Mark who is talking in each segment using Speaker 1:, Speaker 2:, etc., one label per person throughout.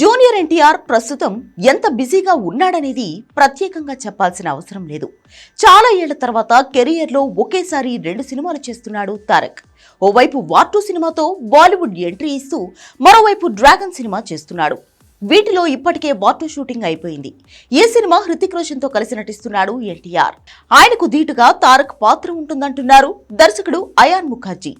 Speaker 1: Junior NTR ప్రస్తుతం ఎంత బిజీగా ఉన్నాడనేది ప్రత్యేకంగా చెప్పాల్సిన అవసరం లేదు. చాలా ఏళ్ళ తర్వాత కెరియర్లో ఒకేసారి రెండు సినిమాలు చేస్తున్నాడు తారక్. ఓవైపు వార్ టూ సినిమాతో బాలీవుడ్ ఎంట్రీ ఇస్తూ మరోవైపు డ్రాగన్ సినిమా చేస్తున్నాడు. వీటిలో ఇప్పటికే వాటర్ షూటింగ్ అయిపోయింది. ఈ సినిమా హృతిక్ రోషన్తో కలిసి నటిస్తున్నాడు ఎన్టీఆర్? ఆయనకు ధీటుగా తారక్ పాత్ర ఉంటుందంటున్నారు దర్శకుడు అయాన్ ముఖర్జీ.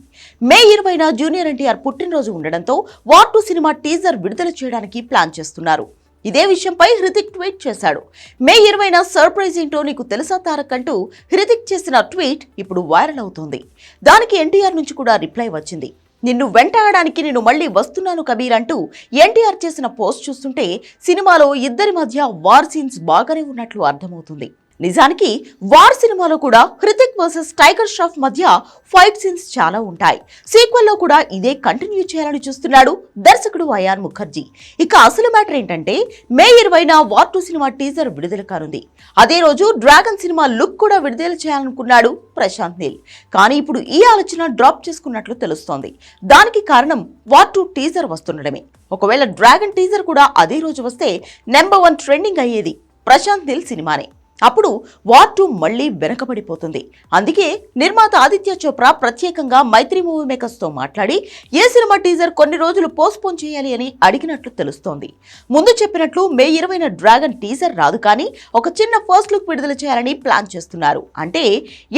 Speaker 1: మే ఇరవైన జూనియర్ ఎన్టీఆర్ పుట్టినరోజు ఉండడంతో వార్ టూ సినిమా టీజర్ విడుదల చేయడానికి ప్లాన్ చేస్తున్నారు. ఇదే విషయంపై హృతిక్ ట్వీట్ చేశాడు. మే ఇరవైన సర్ప్రైజ్ ఏంటో నీకు తెలుసా తారక్ అంటూ హృతిక్ చేసిన ట్వీట్ ఇప్పుడు వైరల్ అవుతోంది. దానికి ఎన్టీఆర్ నుంచి కూడా రిప్లై వచ్చింది. నిన్ను వెంటాడడానికి నేను మళ్ళీ వస్తున్నాను కబీర్ అంటూ ఎన్టీఆర్ చేసిన పోస్ట్ చూస్తుంటే సినిమాలో ఇద్దరి మధ్య వార్ సీన్స్ బాగానే ఉన్నట్లు అర్థమవుతుంది. నిజానికి వార్ సినిమాలో కూడా హృతిక్ వర్సెస్ టైగర్ ష్రాఫ్ మధ్య ఫైట్ సీన్స్ చాలా ఉంటాయి. సీక్వెల్లో కూడా ఇదే కంటిన్యూ చేయాలని చూస్తున్నాడు దర్శకుడు అయాన్ ముఖర్జీ. ఇక అసలు మ్యాటర్ ఏంటంటే మే ఇరవైన వార్ టూ సినిమా టీజర్ విడుదల కానుంది. అదే రోజు డ్రాగన్ సినిమా లుక్ కూడా విడుదల చేయాలనుకున్నాడు ప్రశాంత్ నీల్. కానీ ఇప్పుడు ఈ ఆలోచన డ్రాప్ చేసుకున్నట్లు తెలుస్తోంది. దానికి కారణం వార్ టూ టీజర్ వస్తుండడమే. ఒకవేళ డ్రాగన్ టీజర్ కూడా అదే రోజు వస్తే నెంబర్ వన్ ట్రెండింగ్ అయ్యేది ప్రశాంత్ నీల్ సినిమానే. అప్పుడు వార్ టూ మళ్ళీ వెనకబడిపోతుంది. అందుకే నిర్మాత ఆదిత్య చోప్రా ప్రత్యేకంగా మైత్రి మూవీ మేకర్స్తో మాట్లాడి ఏ సినిమా టీజర్ కొన్ని రోజులు పోస్ట్పోన్ చేయాలి అని అడిగినట్లు తెలుస్తోంది. ముందు చెప్పినట్లు మే ఇరవైన డ్రాగన్ టీజర్ రాదు కానీ ఒక చిన్న ఫస్ట్ లుక్ విడుదల చేయాలని ప్లాన్ చేస్తున్నారు. అంటే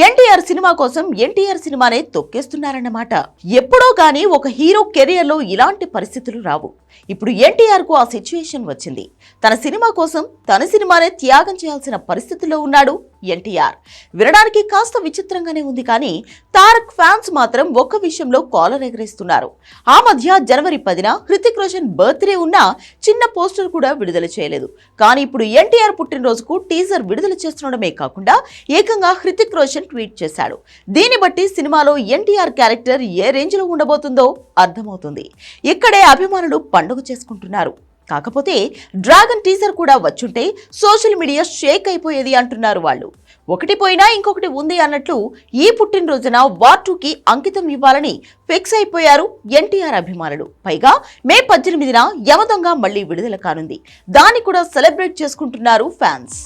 Speaker 1: ఎన్టీఆర్ సినిమా కోసం ఎన్టీఆర్ సినిమానే తొక్కేస్తున్నారన్నమాట. ఎప్పుడో గానీ ఒక హీరో కెరియర్లో ఇలాంటి పరిస్థితులు రావు. ఇప్పుడు ఎన్టీఆర్కు ఆ సిచ్యుయేషన్ వచ్చింది. తన సినిమా కోసం తన సినిమానే త్యాగం చేయాల్సిన పరిస్థితి పరిస్థితిలో ఉన్నాడు ఎన్టీఆర్. వినడానికి కాస్త విచిత్రంగానే ఉంది కానీ తారక్ ఫ్యాన్స్ మాత్రం ఒక్క విషయంలో కాలర్ ఎగరేస్తున్నారు. ఆ మధ్య జనవరి పదిన హృతిక్ రోషన్ బర్త్డే ఉన్న చిన్న పోస్టర్ కూడా విడుదల చేయలేదు. కానీ ఇప్పుడు ఎన్టీఆర్ పుట్టినరోజుకు టీజర్ విడుదల చేస్తుండడమే కాకుండా ఏకంగా హృతిక్ రోషన్ ట్వీట్ చేశాడు. దీన్ని బట్టి సినిమాలో ఎన్టీఆర్ క్యారెక్టర్ ఏ రేంజ్లో ఉండబోతుందో అర్థమవుతుంది. ఇక్కడే అభిమానులు పండుగ చేసుకుంటున్నారు. కాకపోతే డ్రాగన్ టీజర్ కూడా వచ్చుంటే సోషల్ మీడియా షేక్ అయిపోయేది అంటున్నారు వాళ్ళు. ఒకటి పోయినా ఇంకొకటి ఉంది అన్నట్లు ఈ పుట్టినరోజున వార్ టూకి అంకితం ఇవ్వాలని ఫిక్స్ అయిపోయారు ఎన్టీఆర్ అభిమానులు. పైగా మే పద్దెనిమిదిన యమదొంగ మళ్ళీ విడుదల కానుంది. దాన్ని కూడా సెలబ్రేట్ చేసుకుంటున్నారు ఫ్యాన్స్.